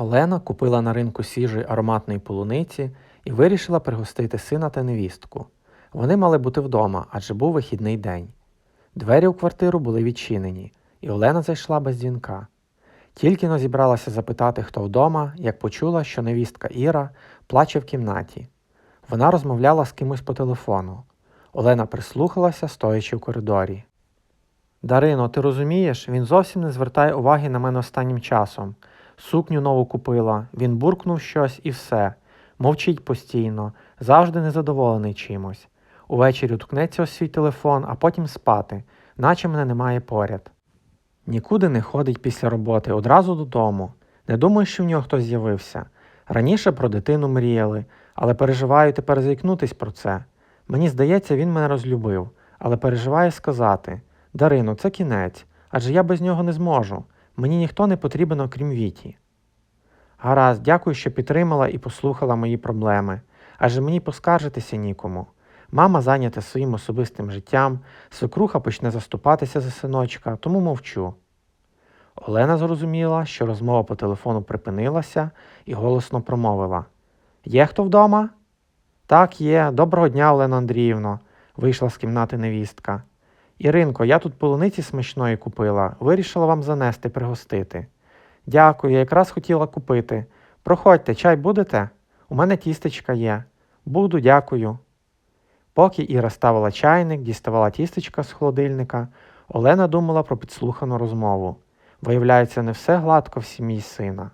Олена купила на ринку свіжої ароматної полуниці і вирішила пригостити сина та невістку. Вони мали бути вдома, адже був вихідний день. Двері у квартиру були відчинені, і Олена зайшла без дзвінка. Тільки но зібралася запитати, хто вдома, як почула, що невістка Іра плаче в кімнаті. Вона розмовляла з кимось по телефону. Олена прислухалася, стоячи в коридорі. Дарино, ти розумієш, він зовсім не звертає уваги на мене останнім часом. Сукню нову купила, він буркнув щось і все. Мовчить постійно, завжди незадоволений чимось. Увечері уткнеться у свій телефон, а потім спати, наче мене немає поряд. Нікуди не ходить після роботи, одразу додому. Не думаю, що в нього хтось з'явився. Раніше про дитину мріяли, але переживаю тепер заікнутись про це. Мені здається, він мене розлюбив, але переживаю сказати Дарину, це кінець, адже я без нього не зможу. Мені ніхто не потрібен, окрім Віті. Гаразд, дякую, що підтримала і послухала мої проблеми, адже мені поскаржитися нікому. Мама зайнята своїм особистим життям, свекруха почне заступатися за синочка, тому мовчу. Олена зрозуміла, що розмова по телефону припинилася і голосно промовила Є хто вдома? Так, є. Доброго дня, Олена Андріївно, вийшла з кімнати невістка. Іринко, я тут полуниці смачної купила, вирішила вам занести пригостити. Дякую, я якраз хотіла купити. Проходьте, чай будете? У мене тістечка є. Буду, дякую. Поки Іра ставила чайник, діставала тістечка з холодильника, Олена думала про підслухану розмову. Виявляється, не все гладко в сім'ї сина.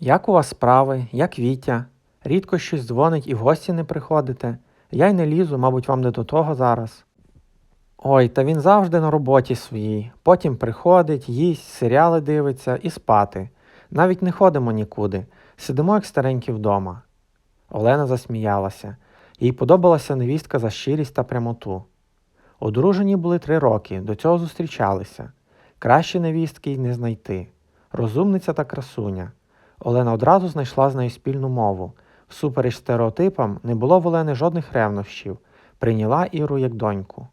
Як у вас справи, як Вітя? Рідко щось дзвонить і в гості не приходите. Я й не лізу, мабуть, вам не до того зараз. Ой, та він завжди на роботі своїй. Потім приходить, їсть, серіали дивиться і спати. Навіть не ходимо нікуди, сидимо як старенькі вдома. Олена засміялася. Їй подобалася невістка за щирість та прямоту. Одружені були три роки, до цього зустрічалися. Краще невістки й не знайти. Розумниця та красуня. Олена одразу знайшла з нею спільну мову. Всупереч стереотипам не було в Олени жодних ревнощів, прийняла Іру як доньку.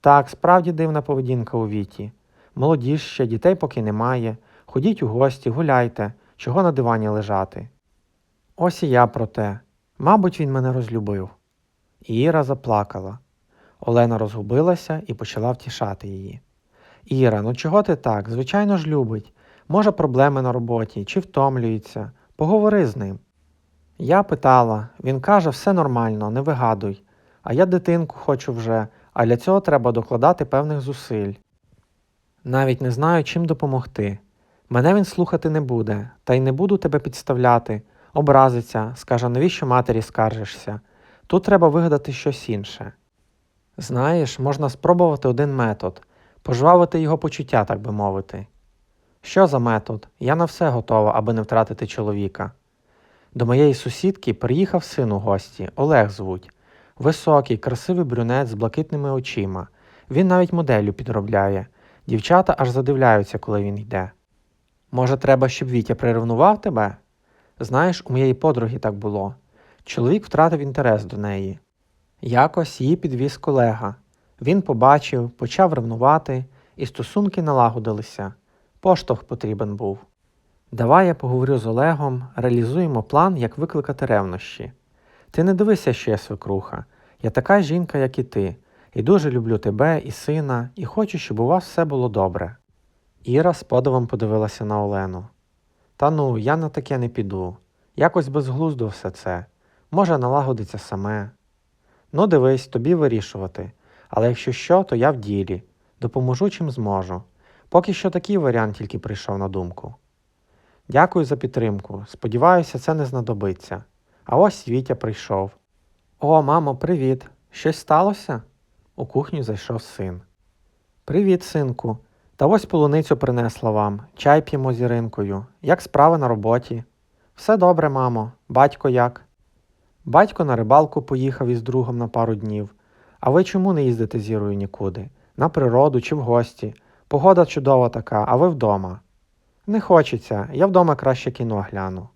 Так, справді дивна поведінка у віті. Молоді ще, дітей поки немає. Ходіть у гості, гуляйте, чого на дивані лежати. Ось і я про те. Мабуть, він мене розлюбив. Іра заплакала. Олена розгубилася і почала втішати її. Іра, ну чого ти так? Звичайно ж любить. Може, проблеми на роботі чи втомлюється. Поговори з ним. Я питала, він каже, все нормально, не вигадуй. А я дитинку хочу вже, а для цього треба докладати певних зусиль. Навіть не знаю, чим допомогти. Мене він слухати не буде, та й не буду тебе підставляти, образиться, скаже, навіщо матері скаржишся. Тут треба вигадати щось інше. Знаєш, можна спробувати один метод пожвавити його почуття, так би мовити. Що за метод? Я на все готова, аби не втратити чоловіка. До моєї сусідки приїхав син у гості, Олег звуть. Високий, красивий брюнет з блакитними очима. Він навіть моделлю підробляє. Дівчата аж задивляються, коли він йде. Може, треба, щоб Вітя приревнував тебе? Знаєш, у моєї подруги так було. Чоловік втратив інтерес до неї. Якось її підвіз колега. Він побачив, почав ревнувати, і стосунки налагодилися. Поштовх потрібен був. Давай я поговорю з Олегом, реалізуємо план, як викликати ревнощі. Ти не дивися, я свекруха. Я така жінка, як і ти, і дуже люблю тебе і сина, і хочу, щоб у вас все було добре. Іра з подивом подивилася на Олену. Та ну, я на таке не піду. Якось безглуздо все це. Може, налагодиться саме. Ну, дивись, тобі вирішувати. Але якщо що, то я в ділі. Допоможу чим зможу. Поки що такий варіант тільки прийшов на думку. Дякую за підтримку. Сподіваюся, це не знадобиться. А ось Вітя прийшов. О, мамо, привіт. Щось сталося? У кухню зайшов син. Привіт, синку. Та ось полуницю принесла вам. Чай п'ємо з Іринкою. Як справи на роботі? Все добре, мамо. Батько як? Батько на рибалку поїхав із другом на пару днів. А ви чому не їздите з Ірою нікуди? На природу чи в гості? Погода чудова така, а ви вдома. Не хочеться, я вдома краще кіно гляну.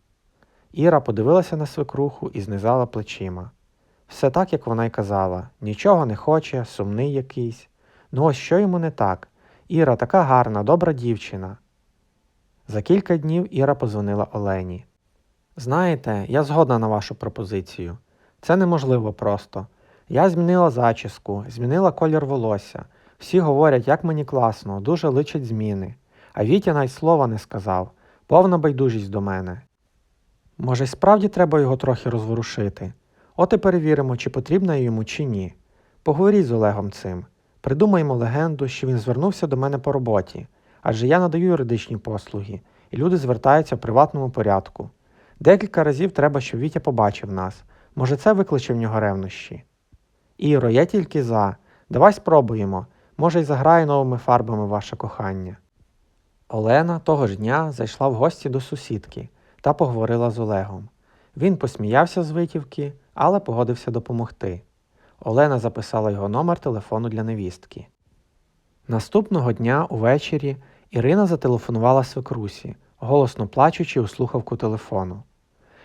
Іра подивилася на свекруху і знизала плечима. Все так, як вона й казала, нічого не хоче, сумний якийсь. Ну ось що йому не так. Іра така гарна, добра дівчина. За кілька днів Іра позвонила Олені. Знаєте, я згодна на вашу пропозицію. Це неможливо просто. Я змінила зачіску, змінила колір волосся. Всі говорять, як мені класно, дуже личать зміни. А Вітя навіть слова не сказав, повна байдужість до мене. Може, й справді треба його трохи розворушити. От і перевіримо, чи потрібна йому, чи ні. Поговоріть з Олегом цим. Придумаємо легенду, що він звернувся до мене по роботі, адже я надаю юридичні послуги, і люди звертаються в приватному порядку. Декілька разів треба, щоб Вітя побачив нас. Може, це викличе в нього ревнощі. Іро, я тільки за. Давай спробуємо. Може, й заграє новими фарбами ваше кохання. Олена того ж дня зайшла в гості до сусідки та поговорила з Олегом. Він посміявся з витівки, але погодився допомогти. Олена записала його номер телефону для невістки. Наступного дня увечері Ірина зателефонувала свекрусі, голосно плачучи у слухавку телефону.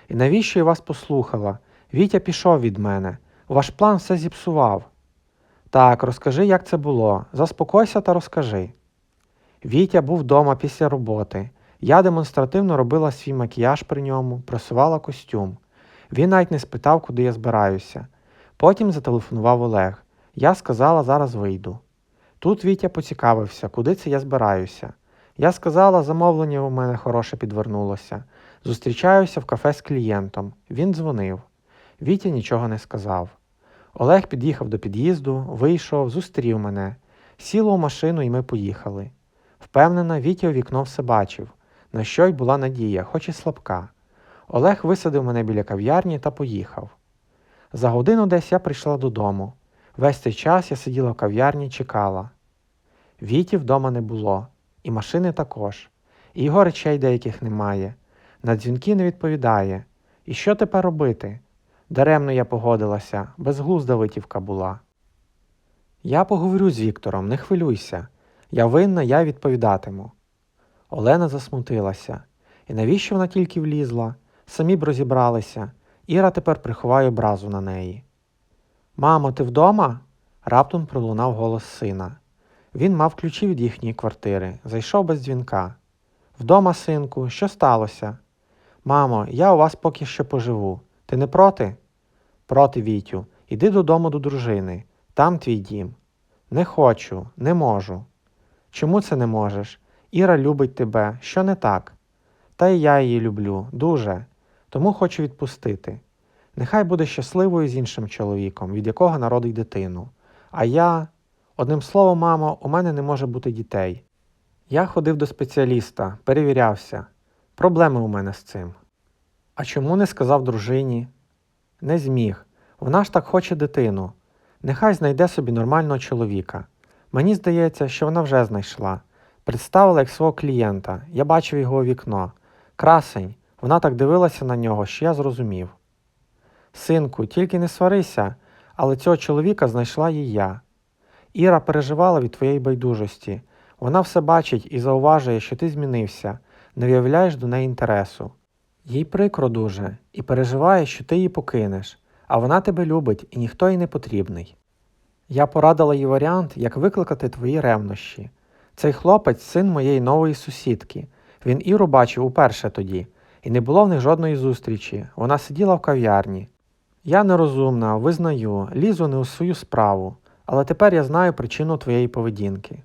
І навіщо я вас послухала? Вітя пішов від мене. Ваш план все зіпсував. Так, розкажи, як це було. Заспокойся та розкажи. Вітя був вдома після роботи. Я демонстративно робила свій макіяж при ньому, просувала костюм. Він навіть не спитав, куди я збираюся. Потім зателефонував Олег. Я сказала, зараз вийду. Тут Вітя поцікавився, куди це я збираюся. Я сказала, замовлення у мене хороше підвернулося. Зустрічаюся в кафе з клієнтом. Він дзвонив. Вітя нічого не сказав. Олег під'їхав до під'їзду, вийшов, зустрів мене. Сіло в машину і ми поїхали. Впевнена, Вітя у вікно все бачив, на що й була надія, хоч і слабка. Олег висадив мене біля кав'ярні та поїхав. За годину десь я прийшла додому. Весь цей час я сиділа в кав'ярні і чекала. Віті вдома не було, і машини також, і його речей деяких немає. На дзвінки не відповідає. І що тепер робити? Даремно я погодилася, безглузда витівка була. Я поговорю з Віктором, не хвилюйся. Я винна, я відповідатиму. Олена засмутилася. І навіщо вона тільки влізла? Самі б розібралися. Іра тепер приховає образу на неї. Мамо, ти вдома? раптом пролунав голос сина. Він мав ключі від їхньої квартири, зайшов без дзвінка. Вдома, синку, що сталося? Мамо, я у вас поки що поживу. Ти не проти? Проти, Вітю. Іди додому до дружини. Там твій дім. Не хочу, не можу. Чому це не можеш? Іра любить тебе, що не так? Та й я її люблю, дуже, тому хочу відпустити. Нехай буде щасливою з іншим чоловіком, від якого народить дитину. А я, одним словом, мамо, у мене не може бути дітей. Я ходив до спеціаліста, перевірявся. Проблеми у мене з цим. А чому не сказав дружині? Не зміг. Вона ж так хоче дитину. Нехай знайде собі нормального чоловіка. Мені здається, що вона вже знайшла. Представила як свого клієнта, я бачив його вікно. Красень, вона так дивилася на нього, що я зрозумів. Синку, тільки не сварися, але цього чоловіка знайшла їй я. Іра переживала від твоєї байдужості. Вона все бачить і зауважує, що ти змінився, не виявляєш до неї інтересу. Їй прикро дуже і переживає, що ти її покинеш, а вона тебе любить і ніхто їй не потрібний. Я порадила їй варіант, як викликати твої ревнощі. Цей хлопець син моєї нової сусідки. Він Іру бачив уперше тоді, і не було в них жодної зустрічі. Вона сиділа в кав'ярні. Я нерозумна, визнаю, лізу не у свою справу, але тепер я знаю причину твоєї поведінки.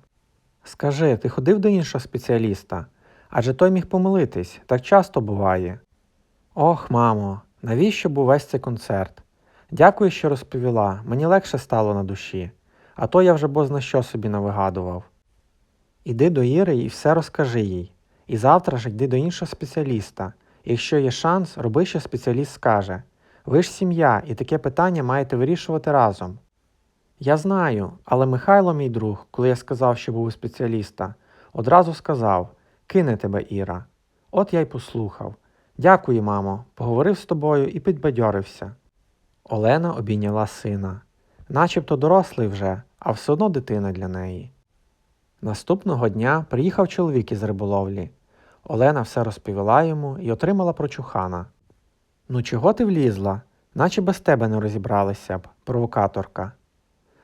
Скажи, ти ходив до іншого спеціаліста? Адже той міг помилитись, так часто буває. Ох, мамо, навіщо був весь цей концерт? Дякую, що розповіла, мені легше стало на душі, а то я вже бозна що собі навигадував. Іди до Іри і все розкажи їй. І завтра ж йди до іншого спеціаліста. Якщо є шанс, роби, що спеціаліст скаже. Ви ж сім'я, і таке питання маєте вирішувати разом. Я знаю, але Михайло, мій друг, коли я сказав, що був у спеціаліста, одразу сказав кине тебе Іра. От я й послухав. Дякую, мамо, поговорив з тобою і підбадьорився. Олена обійняла сина. Начебто дорослий вже, а все одно дитина для неї. Наступного дня приїхав чоловік із риболовлі. Олена все розповіла йому і отримала прочухана. Ну, чого ти влізла? Наче без тебе не розібралися б, провокаторка.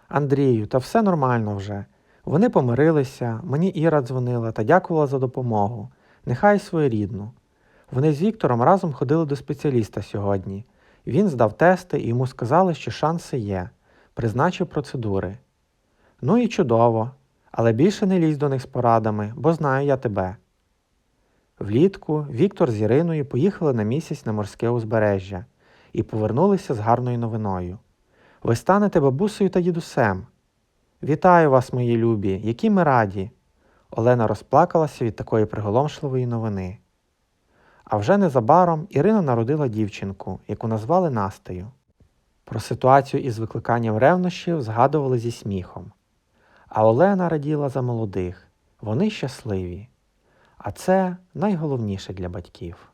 Андрію, та все нормально вже. Вони помирилися, мені Іра дзвонила та дякувала за допомогу. нехай своєрідну. Вони з Віктором разом ходили до спеціаліста сьогодні. Він здав тести і йому сказали, що шанси є, призначив процедури. Ну і чудово, але більше не лізь до них з порадами, бо знаю я тебе. Влітку Віктор з Іриною поїхали на місяць на морське узбережжя і повернулися з гарною новиною. Ви станете бабусею та дідусем. Вітаю вас, мої любі, які ми раді. Олена розплакалася від такої приголомшливої новини. А вже незабаром Ірина народила дівчинку, яку назвали Настею. Про ситуацію із викликанням ревнощів згадували зі сміхом. А Олена раділа за молодих, вони щасливі. А це найголовніше для батьків.